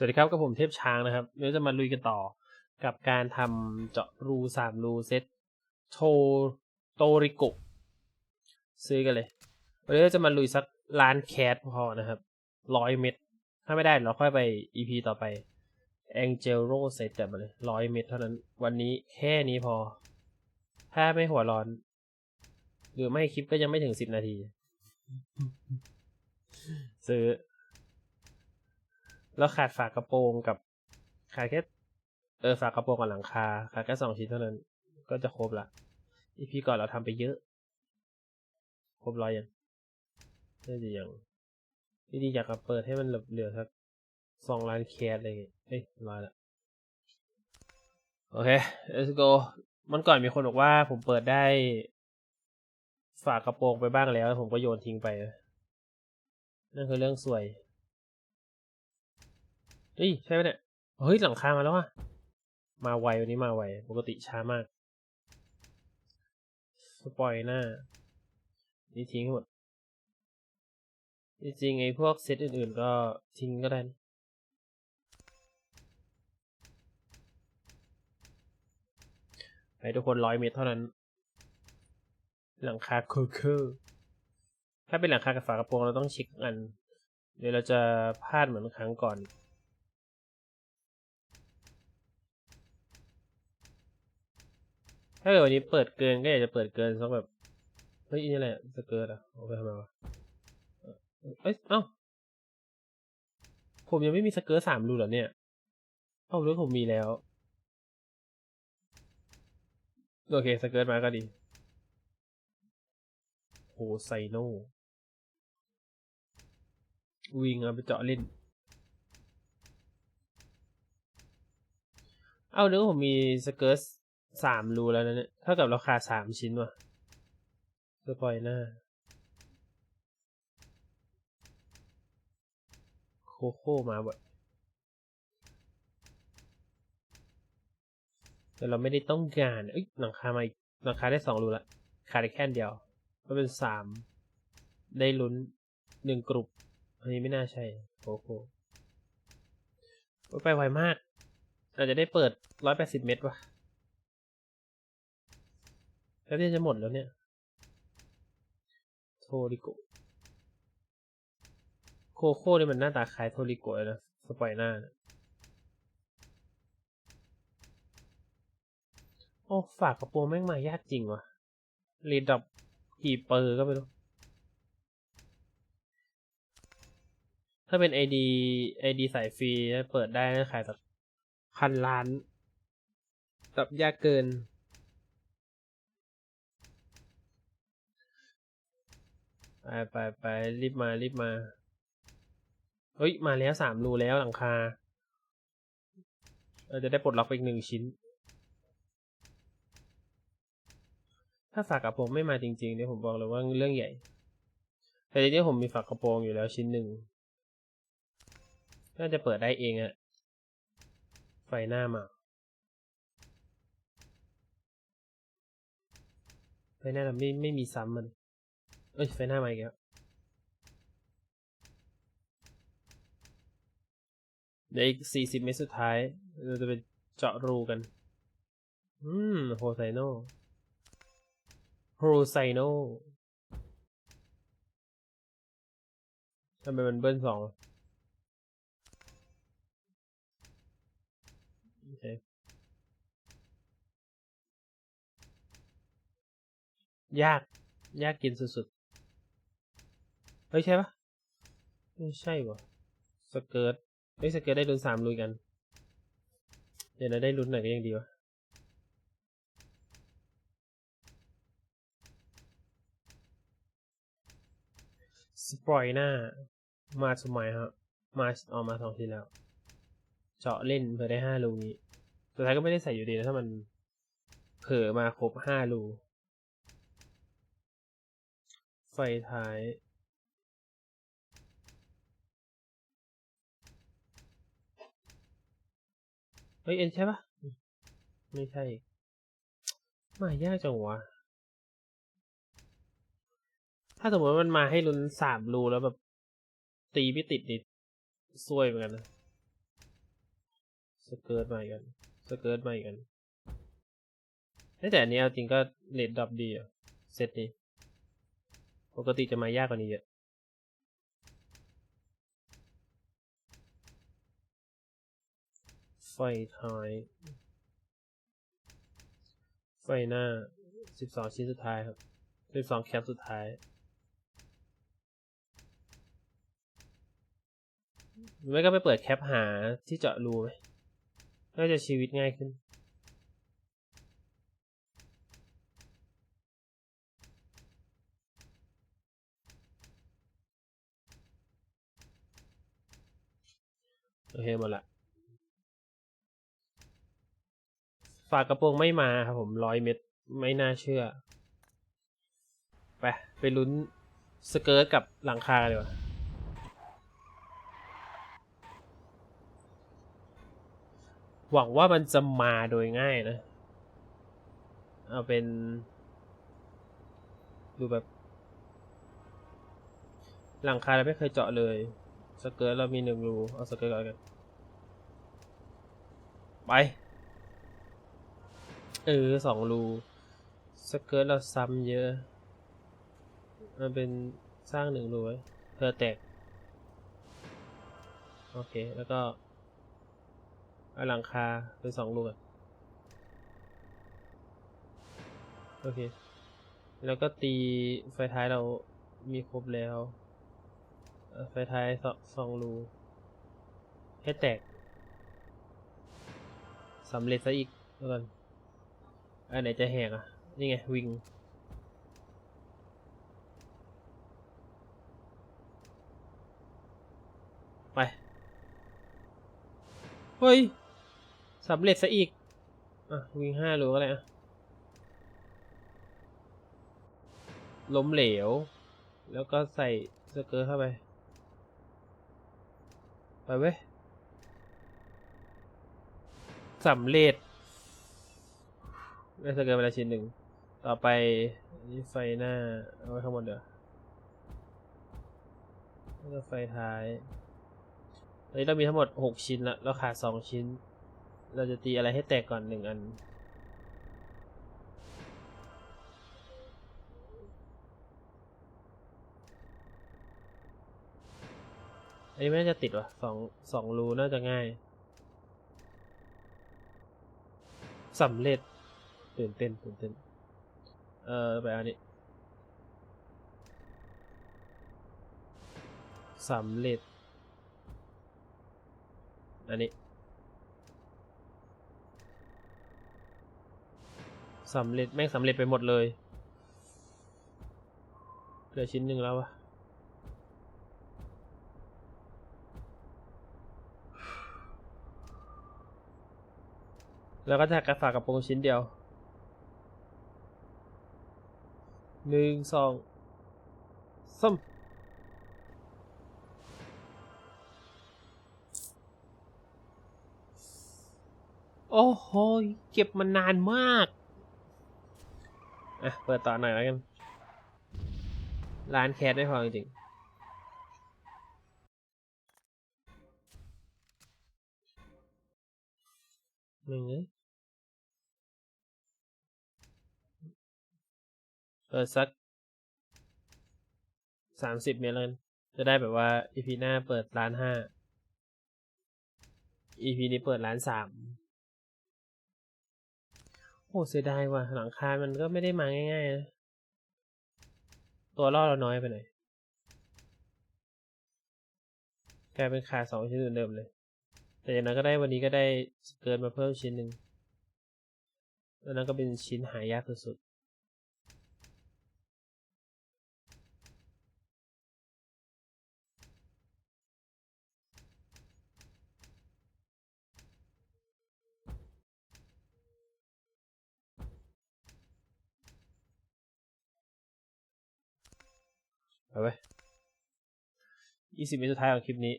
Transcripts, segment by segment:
สวัสดีครับกับผมเทพช้างนะครับเดี๋ยวจะมาลุยกันต่อกับการทำเจาะรูสามรูเซตโทโตริโกซื้อกันเลยวันนี้เราจะมาลุยสักล้านแคสพอนะครับร้อยเม็ดถ้าไม่ได้เราค่อยไป EP ต่อไป Angel r o s e t จัดมาเลยร้อยเม็ดเท่านั้น วันนี้แค่นี้พอ ถ้าไม่หัวร้อน หรือไม่คลิปก็ยังไม่ถึงสิบนาที ซื้อ แล้วขาดฝากระโปรงกับขาดแค่เออฝากระโปรงกับหลังคาขาดแค่สองชิ้นเท่านั้น ก็จะครบละอีพีก่อนเราทำไปเยอะ ครบร้อยยังน่าจะยังวิธีอยากเปิดให้มันเหลือสักสองล้านแคสอะไรเงี้ยเอ้ยร้อยละโอเค let's go มันก่อนมีคนบอกว่าผมเปิดได้ ฝากระโปรงไปบ้างแล้ว ผมก็โยนทิ้งไป นั่นคือเรื่องสวย เฮ้ยใช่ไหมเนี่ยเฮ้ยหลังคามาแล้วอะมาไววันนี้มาไวปกติช้ามากสปอยหน้า นี่ทิ้งหมด จริงๆไอ้พวกเซตอื่นๆก็ทิ้งก็ได้นะให้ทุกคนร้อยเมตรเท่านั้น หลังคาคอร์เคอถ้าเป็นหลังคากับฝากระโปรงเราต้องเช็คอัน เดี๋ยวเราจะพลาดเหมือนครั้งก่อน ถ้าเกิดวันนี้เปิดเกินก็อยากจะเปิดเกินสักแบบ เฮ้ยนี่แหละสเกิร์ตอะเอาไปทำไมวะ เอ้ย เอ้า ผมยังไม่มีสเกิร์ตสามรูเหรอเนี่ย เอ้าหรือผมมีแล้ว โอเคสเกิร์ตมาก็ดีโหไซโนวิ่งเอาไปเจาะเล่น เอานึกว่าผมมีสเกิร์ต สามรูแล้วนะเนี่ยเท่ากับราคาสามชิ้นว่ะสปอยหน้า โคโค่มาบ่ยแต่เราไม่ได้ต้องการเอ้ยหลังคามาอีกหลังคาได้สองรูละขาดแค่เดียว ก็เป็นสามได้ลุ้นหนึ่งกลุ่มอันนี้ไม่น่าใช่โคโค่ไปไวมาก อาจจะได้เปิดร้อยแปดสิบเมตรว่ะ แล้วเนี่ยจะหมดแล้วเนี่ย โทริโกโคโค่เนี่ยมันหน้าตาคล้ายโทริโกเลยนะ สปอยหน้านะโอ้ ฝากกระโปรงแม่งมายากจริงวะรีดดับกี่เปอร์ก็ไม่รู้ ถ้าเป็น ID ID สายฟรีเปิดได้นะขายสักพันล้านแบบยากเกิน ไปไปไปรีบมารีบมาเฮ้ยมาแล้วสามรูแล้วหลังคาเราจะได้ปลดล็อกไปอีกหนึ่งชิ้น ถ้าฝากกระโปรงไม่มาจริงๆเนี่ยผมบอกเลยว่าเรื่องใหญ่ แต่ทีนี้ผมมีฝากกระโปรงอยู่แล้วชิ้นหนึ่งน่าจะเปิดได้เองอะไฟหน้ามาไฟหน้าเราไม่ไม่มีซ้ำมัน อ้ยไฟหน้ามาอีกแล้วเดี๋ยวอีกสี่สิบเมตรสุดท้าย เราจะไปเจาะรูกัน อืมโฮไซโนโฮไซโนทำไมมันเบิ้ลสองโอเคยาก ยากกินสุด เฮ้ยใช่ปะไม่ใช่วะสเกิร์ตเฮ้ยสเกิร์ตได้ลุ้นสามลุยกัน เดี๋ยวนะได้ลุ้นหน่อยก็ยังดีวะสปอยหน้า มาสมัยครับมาออกมาสองทีแล้ว เจาะเล่นเพื่อได้ห้ารูนี้สุดท้ายก็ไม่ได้ใส่อยู่ดีนะถ้ามันเผลอมาครบห้ารูไฟท้าย ฮ้ยเอ็นใช่ปะไม่ใช่ มายากจังวะ ถ้าสมมติมันมาให้ลุ้นสามรูแล้วแบบ ตีไม่ติดนี่ซวยเหมือนกันนะ สเกิร์ตมาอีกกัน สเกิร์ตมาอีกกันแต่อันนี้เอาจริงก็เลดดรอปดีอะเซตนี้ ปกติจะมายากกว่านี้เยอะ ไฟ ท้าย ไฟหน้าสิบสองชิ้นสุดท้ายครับสิบสองแคปสุดท้าย ไม่ก็ไปเปิดแคปหาที่เจาะรูไหมก็จะชีวิตง่ายขึ้นโอเคหมดละ ฝากกระโปรงไม่มาครับผมร้อยเม็ดไม่น่าเชื่อ ไป ไปลุ้นสเกิร์ตกับหลังคากันดีกว่าหวังว่ามันจะมาโดยง่ายนะ เอาเป็น ดูแบบ หลังคาเราไม่เคยเจาะเลย สเกิร์ตเรามีหนึ่งรู เอาสเกิร์ตก่อนกัน ไป เออสองรูสเกิร์ตเราซ้ำเยอะ มันเป็นสร้างหนึ่งรูไว้เพื่อแตก โอเค แล้วก็เอาหลังคาเป็นสองรูโอเค แล้วก็ตีไฟท้ายเรามีครบแล้ว ไฟท้ายสองสองรูให้แตกสำเร็จซะอีกแล้วกัน อันไหนจะแหกอะ นี่ไง วิง ไป เฮ้ยสำเร็จซะอีก อะ วิงห้ารูก็เลยอะ ล้มเหลว แล้วก็ใส่สเกิร์ตเข้าไป ไปเว้ยสำเร็จ ได้สเกิร์ตไปแล้วชิ้นหนึ่ง ต่อไปนี่ไฟหน้า เอาไว้ข้างบนเดี๋ยวแล้วก็ไฟท้ายตอนนี้เรามีทั้งหมดหกชิ้นละเราขาดสองชิ้น เราจะตีอะไรให้แตกก่อนหนึ่งอัน อันนี้ไม่น่าจะติดวะสองสองรูน่าจะง่ายสำเร็จ ตื่นเต้นตื่นเต้น เออไปอันนี้สำเร็จ อันนี้สำเร็จ แม่งสำเร็จไปหมดเลยเหลือชิ้นหนึ่งแล้ววะแล้วก็จะกระฝากกระโปรงชิ้นเดียว หนึ่งสองสามโอ้โห เก็บมานานมาก อะ เปิดต่อหน่อยแล้วกัน ร้านแคสไม่พอจริงหนึ่ง เออสักสามสิบเมตรแล้วกันจะได้แบบว่า EP หน้าเปิดร้านห้า EP นี้เปิดร้านสามโอ้เสียดายว่ะหลังคา มันก็ไม่ได้มาง่ายๆนะตัวล่อเราน้อยไปหน่อยกลายเป็นขาสองชิ้นเหมือนเดิมเลย แต่อย่างนั้นก็ได้วันนี้ก็ได้เกินมาเพิ่มชิ้นหนึ่งแล้วนั้นก็เป็นชิ้นหายากสุดๆ ไปไว้ยี่สิบวิสุดท้ายของคลิปนี้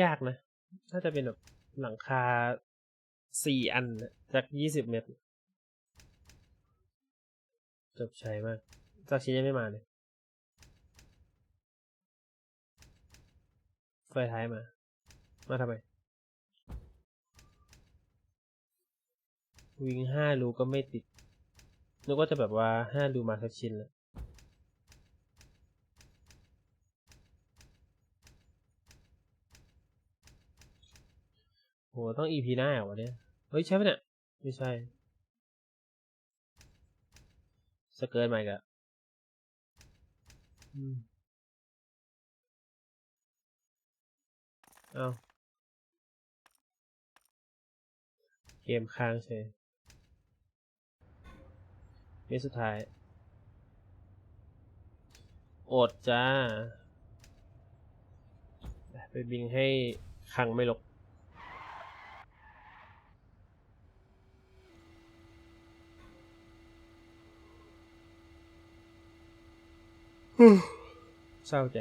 ยากนะถ้าจะเป็นแบบหลังคาสี่อันจากยี่สิบเมตร จบใช้มากจากชี้ยังไม่มาเลยไฟท้ายมา มาทำไม วิ่งห้ารูก็ไม่ติดนึกว่าจะแบบว่าห้ารูมาสักชิ้นแล้วโหต้อง EP หน้าเหรอวะเนี่ย เฮ้ย ใช่ปะเนี่ย ไม่ใช่ สเกิร์ตใหม่กะอืมเอาเกมค้างเฉย สสุดท้าย อดจ้า ไปบินให้คังไม่ลกเศร้าใจ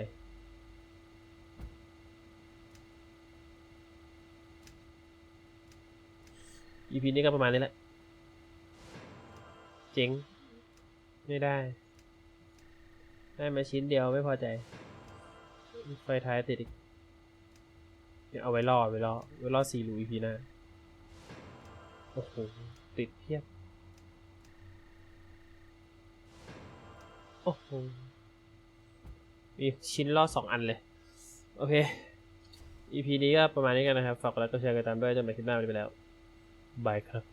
EP นี้ก็ประมาณนี้แหละ เจ๋ง ไม่ได้ ได้มาชิ้นเดียวไม่พอใจ ไฟท้ายติดอีกเอาไว้รอไว้รอไว้รอสี่รู EP หน้าโอ้โห ติดเพียบ โอ้โห มีชิ้นล่อสองอันเลย โอเค EP นี้ก็ประมาณนี้กันนะครับ ฝากกดไลค์กดแชร์กันตามด้วยจนไปคลิปหน้าไปแล้ว บายครับ